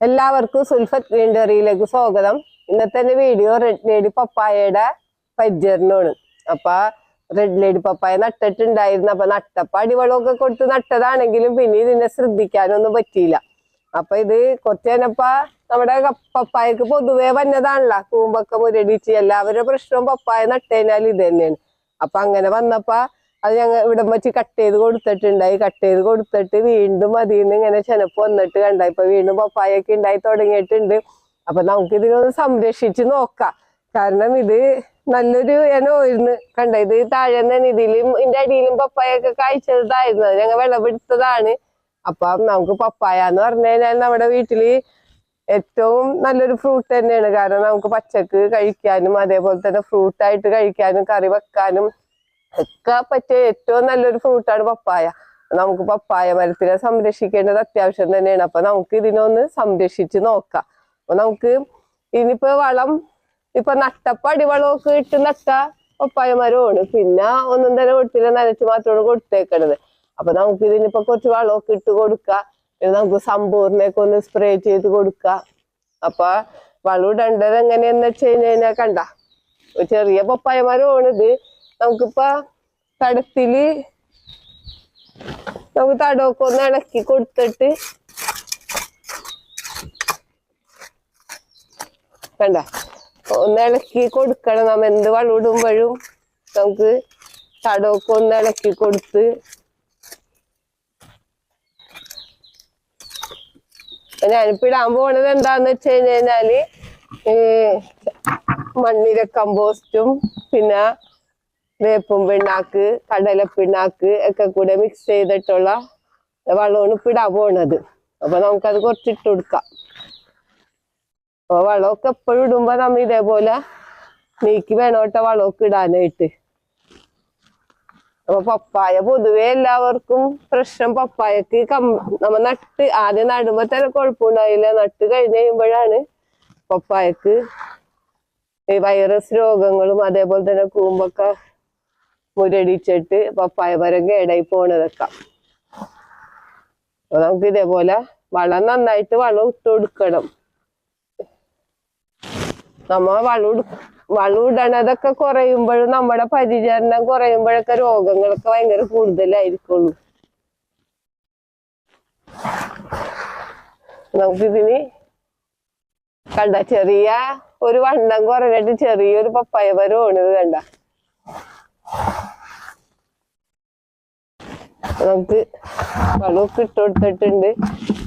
എല്ലാവർക്കും സുൽഫത്ത് വീണ്ടറിയിലേക്ക് സ്വാഗതം. ഇന്നത്തെ എന്റെ വീഡിയോ റെഡ് ലേഡി പപ്പായയുടെ പരിചരണമാണ്. അപ്പൊ റെഡ് ലേഡി പപ്പായ നട്ടിട്ടുണ്ടായിരുന്നു. അപ്പൊ നട്ടപ്പ അടിവളമൊക്കെ കൊടുത്ത് നട്ടതാണെങ്കിലും പിന്നെ ഇതിനെ ശ്രദ്ധിക്കാനൊന്നും പറ്റിയില്ല. അപ്പൊ ഇത് കുറച്ച് കഴിഞ്ഞപ്പ നമ്മുടെ പപ്പായക്ക് പൊതുവെ വന്നതാണല്ലോ. കൂമ്പൊക്കെ മുരടിച്ച് എല്ലാവരുടെ പ്രശ്നവും പപ്പായ നട്ടുകഴിഞ്ഞാൽ ഇത് തന്നെയാണ്. അപ്പൊ അങ്ങനെ വന്നപ്പ അത് ഞങ്ങൾ ഇവിടെ വെച്ച് കട്ട് ചെയ്ത് കൊടുത്തിട്ടുണ്ടായി കട്ട് ചെയ്ത് കൊടുത്തിട്ട് വീണ്ടും അതിൽ നിന്ന് ഇങ്ങനെ ചെനപ്പ് വന്നിട്ട് കണ്ട? ഇപ്പൊ വീണ്ടും പപ്പായൊക്കെ ഉണ്ടായി തുടങ്ങിയിട്ടുണ്ട്. അപ്പൊ നമുക്ക് ഇതിനൊന്ന് സംരക്ഷിച്ച് നോക്കാം. കാരണം ഇത് നല്ലൊരു ഇനമായിരുന്നു കണ്ട? ഇത് താഴെ തന്നെ ഇതിലും ഇതിന്റെ അടിയിലും പപ്പായൊക്കെ കായ്ച്ചതായിരുന്നു. ഞങ്ങൾ വിളവെടുത്തതാണ്. അപ്പൊ നമുക്ക് പപ്പായ എന്ന് പറഞ്ഞു കഴിഞ്ഞാൽ നമ്മുടെ വീട്ടിൽ ഏറ്റവും നല്ലൊരു ഫ്രൂട്ട് തന്നെയാണ്. കാരണം നമുക്ക് പച്ചക്ക് കഴിക്കാനും അതേപോലെ തന്നെ ഫ്രൂട്ട് ആയിട്ട് കഴിക്കാനും കറി വെക്കാനും ഒക്കെ പറ്റിയ ഏറ്റവും നല്ലൊരു ഫ്രൂട്ടാണ് പപ്പായ. നമുക്ക് പപ്പായ മരത്തിനെ സംരക്ഷിക്കേണ്ടത് അത്യാവശ്യം തന്നെയാണ്. അപ്പൊ നമുക്ക് ഇതിനൊന്ന് സംരക്ഷിച്ച് നോക്കാം. അപ്പൊ നമുക്ക് ഇനിയിപ്പോ വളം ഇപ്പൊ നട്ടപ്പ അടിവളമൊക്കെ ഇട്ട് നട്ട പപ്പായ മരമാണ്. പിന്നെ ഒന്നും തന്നെ കൊടുത്തില്ല നനച്ച് മാത്രമാണ് കൊടുത്തേക്കണത്. അപ്പൊ നമുക്ക് ഇതിനിപ്പോ കുറച്ച് വളമൊക്കെ ഇട്ട് കൊടുക്കാം. പിന്നെ നമുക്ക് സമ്പൂർണയൊക്കെ ഒന്ന് സ്പ്രേ ചെയ്ത് കൊടുക്കാം. അപ്പൊ വളം ഇടേണ്ടത് എങ്ങനെയെന്ന് വെച്ച് കഴിഞ്ഞാൽ കണ്ട. ചെറിയ പപ്പായ മരമാണിത്. നമുക്കിപ്പോ തടത്തിൽ നമുക്ക് തടമൊക്കെ ഒന്ന് ഇളക്കി കൊടുത്തിട്ട് കണ്ട. ഒന്ന് ഇളക്കി കൊടുക്കണം. നമ്മ എന്ത് വളം ഇടുമ്പോഴും നമുക്ക് തടമൊക്കെ ഒന്ന് ഇളക്കി കൊടുത്ത് ഞാനിപ്പോ ഇടാൻ പോണത് എന്താന്ന് വെച്ച് കഴിഞ്ഞാൽ മണ്ണിര കമ്പോസ്റ്റും പിന്നെ വേപ്പും പിണ്ണാക്ക് കടല പിണ്ണാക്ക് ഒക്കെ കൂടെ മിക്സ് ചെയ്തിട്ടുള്ള വളമാണ് ഇപ്പൊ ഇടാൻ പോണത്. അപ്പൊ നമുക്കത് കുറച്ചിട്ട് കൊടുക്കാം. അപ്പൊ വളമൊക്കെ എപ്പോഴും ഇടുമ്പോ നമ്മ ഇതേപോലെ നീക്കി വേണോട്ട വളമൊക്കെ ഇടാനായിട്ട്. അപ്പൊ പപ്പായ പൊതുവെ എല്ലാവർക്കും പ്രശ്നം പപ്പായക്ക് കം നമ്മ നട്ട് ആദ്യം നടുമ്പോ തന്നെ കുഴപ്പമുണ്ടായില്ല നട്ട് കഴിഞ്ഞ് കഴിയുമ്പോഴാണ് പപ്പായക്ക് ഈ വൈറസ് രോഗങ്ങളും അതേപോലെ തന്നെ കൂമ്പൊക്കെ മുരടിച്ചിട്ട് പപ്പായ മരം കേടായി പോണതൊക്കെ അപ്പൊ നമുക്ക് ഇതേപോലെ വളം നന്നായിട്ട് വളം ഇട്ട് കൊടുക്കണം. നമ്മ വളം വളം ഇടണതൊക്കെ കുറയുമ്പോഴും നമ്മുടെ പരിചരണം കുറയുമ്പോഴൊക്കെ രോഗങ്ങളൊക്കെ ഭയങ്കര കൂടുതലായിരിക്കുള്ളൂ. നമുക്കിതിന് കണ്ട ചെറിയ ഒരു വണ്ണം കുറഞ്ഞിട്ട് ചെറിയൊരു പപ്പായ മരം ഇത് കണ്ട. നമുക്ക് വളമൊക്കെ ഇട്ട് കൊടുത്തിട്ടുണ്ട്.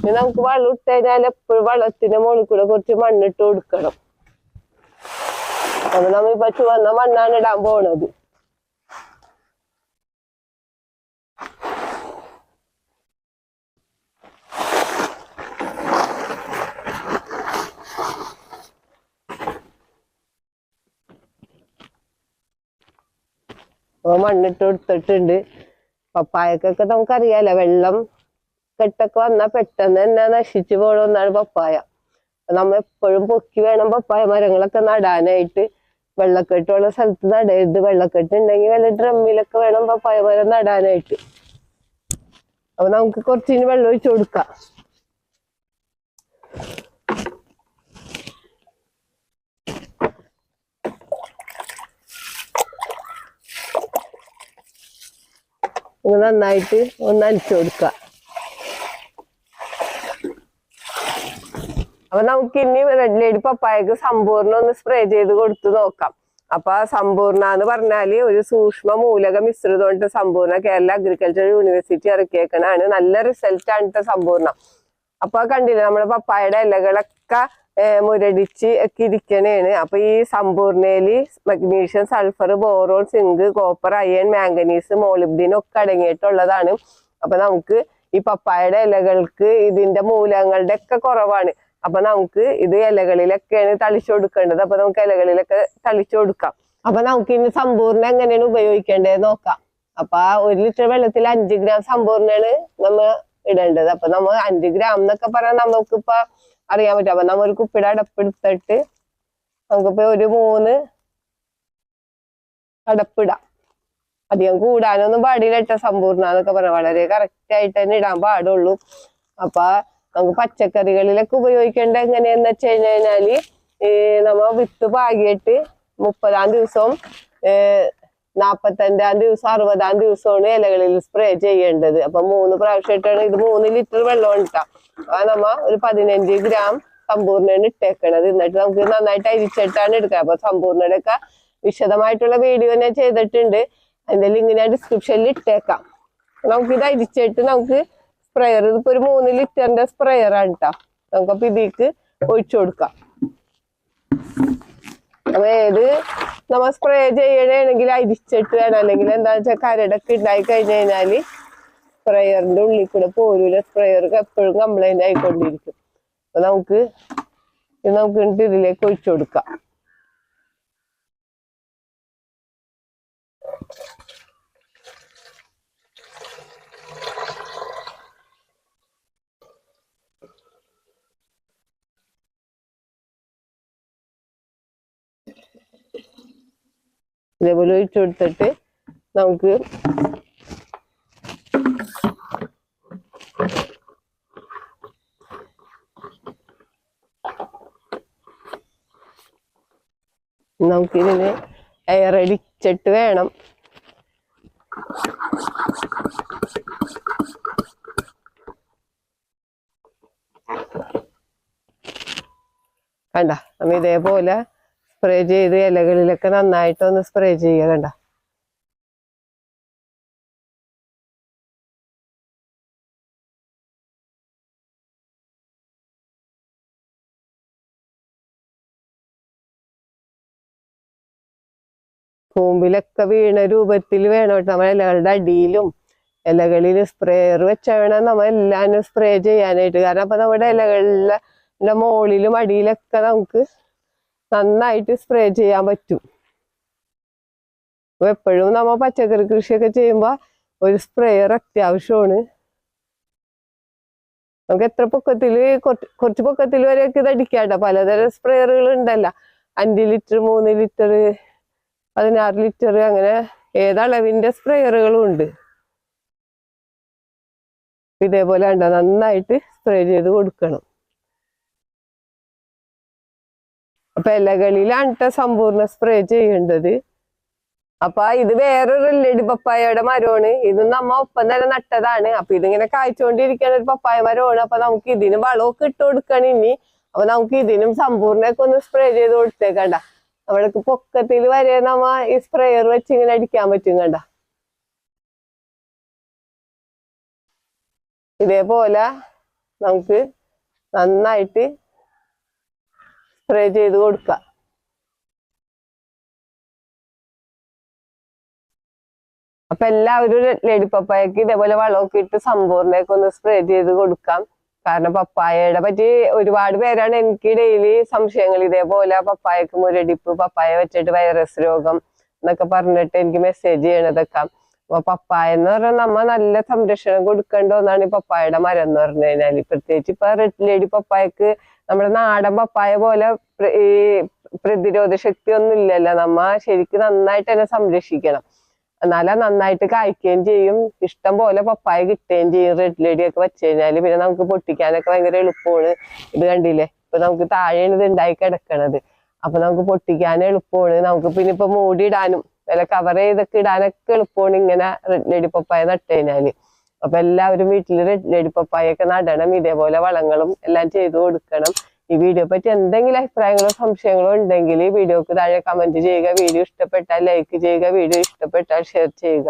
ഇനി നമുക്ക് വളം ഇട്ട് കഴിഞ്ഞാൽ എപ്പോഴും വളത്തിന്റെ മുകളിൽ കൂടെ കുറച്ച് മണ്ണിട്ട് കൊടുക്കണം. അപ്പൊ നമ്മ ഇപ്പൊ ചുവന്ന മണ്ണാണ് ഇടാൻ പോണത്. മണ്ണിട്ട് കൊടുത്തിട്ടുണ്ട്. പപ്പായക്കൊക്കെ നമുക്കറിയാലോ വെള്ളം കെട്ടൊക്കെ വന്നാൽ പെട്ടെന്ന് തന്നെ നശിച്ചു പോകണമെന്നാണ് പപ്പായ. നമ്മൾ നമ്മ എപ്പോഴും പൊക്കി വേണം പപ്പായ മരങ്ങളൊക്കെ നടാനായിട്ട്. വെള്ളക്കെട്ടുള്ള സ്ഥലത്ത് നടരുത്. വെള്ളക്കെട്ട് ഉണ്ടെങ്കിൽ വല്ല ഡ്രമ്മിലൊക്കെ വേണം പപ്പായ മരം നടാനായിട്ട്. അപ്പൊ നമുക്ക് കുറച്ചിന് വെള്ളം ഒഴിച്ചു കൊടുക്കാം. നന്നായിട്ട് ഒന്ന് അലിച്ചു കൊടുക്കുക. അപ്പൊ നമുക്ക് ഇനി റെഡ് ലേഡി പപ്പായക്ക് സമ്പൂർണ ഒന്ന് സ്പ്രേ ചെയ്ത് കൊടുത്തു നോക്കാം. അപ്പൊ സമ്പൂർണ എന്ന് പറഞ്ഞാൽ ഒരു സൂക്ഷ്മ മൂലക മിശ്രിതം കൊണ്ട് സമ്പൂർണ കേരള അഗ്രികൾച്ചർ യൂണിവേഴ്സിറ്റി ഇറക്കിയേക്കണാണ് നല്ല റിസൾട്ട് ആണ് സമ്പൂർണ. അപ്പൊ കണ്ടില്ലേ നമ്മുടെ പപ്പായയുടെ ഇലകളൊക്കെ മുരടിച്ച് ഒക്കെ ഇരിക്കണേണ്. അപ്പൊ ഈ സമ്പൂർണയിൽ magnesium sulphur boron zinc copper iron manganese molybdenum ഒക്കെ അടങ്ങിയിട്ടുള്ളതാണ്. അപ്പൊ നമുക്ക് ഈ പപ്പായയുടെ ഇലകൾക്ക് ഇതിന്റെ മൂലങ്ങളുടെ ഒക്കെ കുറവാണ്. അപ്പൊ നമുക്ക് ഇത് ഇലകളിലൊക്കെയാണ് തളിച്ചു കൊടുക്കേണ്ടത്. അപ്പൊ നമുക്ക് ഇലകളിലൊക്കെ തളിച്ചു കൊടുക്കാം. അപ്പൊ നമുക്ക് ഇനി സമ്പൂർണ എങ്ങനെയാണ് ഉപയോഗിക്കേണ്ടത് നോക്കാം. അപ്പൊ ഒരു ലിറ്റർ വെള്ളത്തിൽ അഞ്ച് ഗ്രാം സമ്പൂർണയാണ് നമ്മ ഇടേണ്ടത്. അപ്പൊ നമ്മൾ അഞ്ച് ഗ്രാം എന്നൊക്കെ പറഞ്ഞാൽ നമുക്കിപ്പൊ അറിയാൻ പറ്റും. അപ്പൊ നമ്മ ഒരു കുപ്പിയുടെ അടപ്പെടുത്തിട്ട് നമുക്കിപ്പോ ഒരു മൂന്ന് അടപ്പിടാം. അധികം കൂടാനൊന്നും പാടില്ല ഇട്ട സമ്പൂർണ എന്നൊക്കെ പറയാം വളരെ കറക്റ്റ് ആയിട്ട് തന്നെ ഇടാൻ പാടുള്ളൂ. അപ്പൊ നമുക്ക് പച്ചക്കറികളിലൊക്കെ ഉപയോഗിക്കേണ്ട എങ്ങനെയാന്ന് വെച്ച് കഴിഞ്ഞു കഴിഞ്ഞാൽ നമ്മ വിത്ത് പാകിയിട്ട് മുപ്പതാം ദിവസം നാപ്പത്തഞ്ചാം ദിവസം അറുപതാം ദിവസമാണ് ഇലകളിൽ സ്പ്രേ ചെയ്യേണ്ടത്. അപ്പൊ മൂന്ന് പ്രാവശ്യമായിട്ടാണ് ഇത് മൂന്ന് ലിറ്റർ വെള്ളം ഉണ്ടാ അപ്പൊ നമ്മ ഒരു പതിനഞ്ച് ഗ്രാം സമ്പൂർണയാണ് ഇട്ടേക്കണത്. എന്നിട്ട് നമുക്ക് നന്നായിട്ട് അരിച്ചിട്ടാണ് എടുക്കുക. അപ്പൊ സമ്പൂർണയുടെ ഒക്കെ വിശദമായിട്ടുള്ള വീഡിയോ ഞാൻ ചെയ്തിട്ടുണ്ട്. അതിന്റെ ലിങ്ക് ഞാൻ ഡിസ്ക്രിപ്ഷനിൽ ഇട്ടേക്കാം. നമുക്ക് ഇത് അരിച്ചിട്ട് നമുക്ക് സ്പ്രെയർ ഇതിപ്പോ ഒരു മൂന്ന് ലിറ്ററിന്റെ സ്പ്രെയർ ആണ് കേട്ടോ നമുക്കപ്പൊ ഇതിക്ക് ഒഴിച്ചു കൊടുക്കാം. അപ്പൊ ഏത് നമ്മ സ്പ്രേ ചെയ്യണമെങ്കിൽ അരിച്ചിട്ട് വേണം. അല്ലെങ്കിൽ എന്താ വെച്ചാൽ കരടൊക്കെ ഉണ്ടായി കഴിഞ്ഞു കഴിഞ്ഞാൽ സ്പ്രെയറിന്റെ ഉള്ളിൽ കൂടെ പോരൂല. സ്പ്രെയർ എപ്പോഴും കംപ്ലൈന്റ് ആയിക്കൊണ്ടിരിക്കും. അപ്പൊ നമുക്ക് നമുക്ക് ഇതിലേക്ക് ഒഴിച്ചു കൊടുക്കാം. ഇതേപോലെ ഒഴിച്ചു കൊടുത്തിട്ട് നമുക്ക് നമുക്കിതിന് എയർ അടിച്ചിട്ട് വേണം. കണ്ട നമ്മ ഇതേപോലെ സ്പ്രേ ചെയ്ത് ഇലകളിലൊക്കെ നന്നായിട്ടൊന്ന് സ്പ്രേ ചെയ്യുക കണ്ട? കൂമ്പിലൊക്കെ വീണ രൂപത്തിൽ വേണം നമ്മൾ ഇലകളുടെ അടിയിലും ഇലകളിൽ സ്പ്രേയർ വെച്ചാൽ വേണം നമ്മൾ എല്ലാവരും സ്പ്രേ ചെയ്യാനായിട്ട്. കാരണം അപ്പൊ നമ്മുടെ ഇലകളിലെ മുകളിലും അടിയിലൊക്കെ നമുക്ക് നന്നായിട്ട് സ്പ്രേ ചെയ്യാൻ പറ്റും. എപ്പോഴും നമ്മ പച്ചക്കറി കൃഷിയൊക്കെ ചെയ്യുമ്പോ ഒരു സ്പ്രേയർ അത്യാവശ്യമാണ് നമുക്ക് എത്ര പൊക്കത്തിൽ കുറച്ച് പൊക്കത്തിൽ വരെയൊക്കെ ഇത് അടിക്കാട്ടോ. പലതരം സ്പ്രേയറുകൾ ഉണ്ടല്ലോ. അഞ്ച് ലിറ്റർ മൂന്ന് ലിറ്റർ പതിനാറ് ലിറ്റർ അങ്ങനെ ഏതളവിന്റെ സ്പ്രേയറുകളും ഉണ്ട്. ഇതേപോലെ ഉണ്ടോ നന്നായിട്ട് സ്പ്രേ ചെയ്ത് കൊടുക്കണം. അപ്പൊ ഇലകളിലാണ് കേട്ടോ സമ്പൂർണ സ്പ്രേ ചെയ്യേണ്ടത്. അപ്പൊ ഇത് വേറൊരു ലെഡി പപ്പായയുടെ മരമാണ് ഇത് നമ്മ ഒപ്പം തന്നെ നട്ടതാണ്. അപ്പൊ ഇതിങ്ങനെ കായ്ച്ചുകൊണ്ടിരിക്കുന്ന ഒരു പപ്പായ മരമാണ് അപ്പൊ നമുക്ക് ഇതിന് വളമൊക്കെ ഇട്ട് കൊടുക്കണം ഇനി. അപ്പൊ നമുക്ക് ഇതിനും സമ്പൂർണയൊക്കെ ഒന്ന് സ്പ്രേ ചെയ്ത് കൊടുത്തേക്കണ്ട. നമ്മൾക്ക് പൊക്കത്തിൽ വരെ നമ്മ ഈ സ്പ്രേയർ വെച്ച് ഇങ്ങനെ അടിക്കാൻ പറ്റും കണ്ട. ഇതേപോലെ നമുക്ക് നന്നായിട്ട് സ്പ്രേ ചെയ്ത് കൊടുക്കാം. അപ്പൊ എല്ലാവരും ലേഡി പപ്പായക്ക് ഇതേപോലെ വളമൊക്കെ ഇട്ട് സമ്പൂർണയൊക്കെ ഒന്ന് സ്പ്രേ ചെയ്ത് കൊടുക്കാം. കാരണം പപ്പായയുടെ പറ്റി ഒരുപാട് പേരാണ് എനിക്ക് ഡെയിലി സംശയങ്ങൾ ഇതേപോലെ പപ്പായക്ക് മുരടിപ്പ് പപ്പായ വെച്ചിട്ട് വൈറസ് രോഗം എന്നൊക്കെ പറഞ്ഞിട്ട് എനിക്ക് മെസ്സേജ് ചെയ്യണതൊക്കെ. അപ്പൊ പപ്പായ എന്ന് പറഞ്ഞാൽ നമ്മ നല്ല സംരക്ഷണം കൊടുക്കേണ്ട ഒന്നാണ് ഈ പപ്പായയുടെ മരം എന്ന് പറഞ്ഞു കഴിഞ്ഞാൽ പ്രത്യേകിച്ച് ഇപ്പൊ റെഡ് ലേഡി പപ്പായക്ക് നമ്മുടെ നാടൻ പപ്പായ പോലെ ഈ പ്രതിരോധ ശക്തി ഒന്നും ഇല്ലല്ലോ. നമ്മ ശരിക്കും നന്നായിട്ട് തന്നെ സംരക്ഷിക്കണം. എന്നാലേ നന്നായിട്ട് കായ്ക്കുകയും ചെയ്യും. ഇഷ്ടം പോലെ പപ്പായ കിട്ടുകയും ചെയ്യും. റെഡ് ലേഡി ഒക്കെ വെച്ച് കഴിഞ്ഞാൽ പിന്നെ നമുക്ക് പൊട്ടിക്കാനൊക്കെ ഭയങ്കര എളുപ്പമാണ്. ഇത് കണ്ടില്ലേ? ഇപ്പൊ നമുക്ക് താഴെയാണ് ഇത് ഉണ്ടായി കിടക്കണത്. അപ്പൊ നമുക്ക് പൊട്ടിക്കാൻ എളുപ്പമാണ്. നമുക്ക് പിന്നെ ഇപ്പൊ മൂടിയിടാനും വില കവർ ചെയ്തൊക്കെ ഇടാനൊക്കെ എളുപ്പമാണ് ഇങ്ങനെ റെഡ് ലേഡി പപ്പായ നട്ട് കഴിഞ്ഞാൽ. അപ്പൊ എല്ലാവരും വീട്ടിൽ റെഡ് പപ്പായൊക്കെ നടണം ഇതേപോലെ വളങ്ങളും എല്ലാം ചെയ്തു കൊടുക്കണം. ഈ വീഡിയോ പറ്റി എന്തെങ്കിലും അഭിപ്രായങ്ങളോ സംശയങ്ങളോ ഉണ്ടെങ്കിൽ വീഡിയോക്ക് താഴെ കമന്റ് ചെയ്യുക. വീഡിയോ ഇഷ്ടപ്പെട്ടാൽ ലൈക്ക് ചെയ്യുക. വീഡിയോ ഇഷ്ടപ്പെട്ടാൽ ഷെയർ ചെയ്യുക.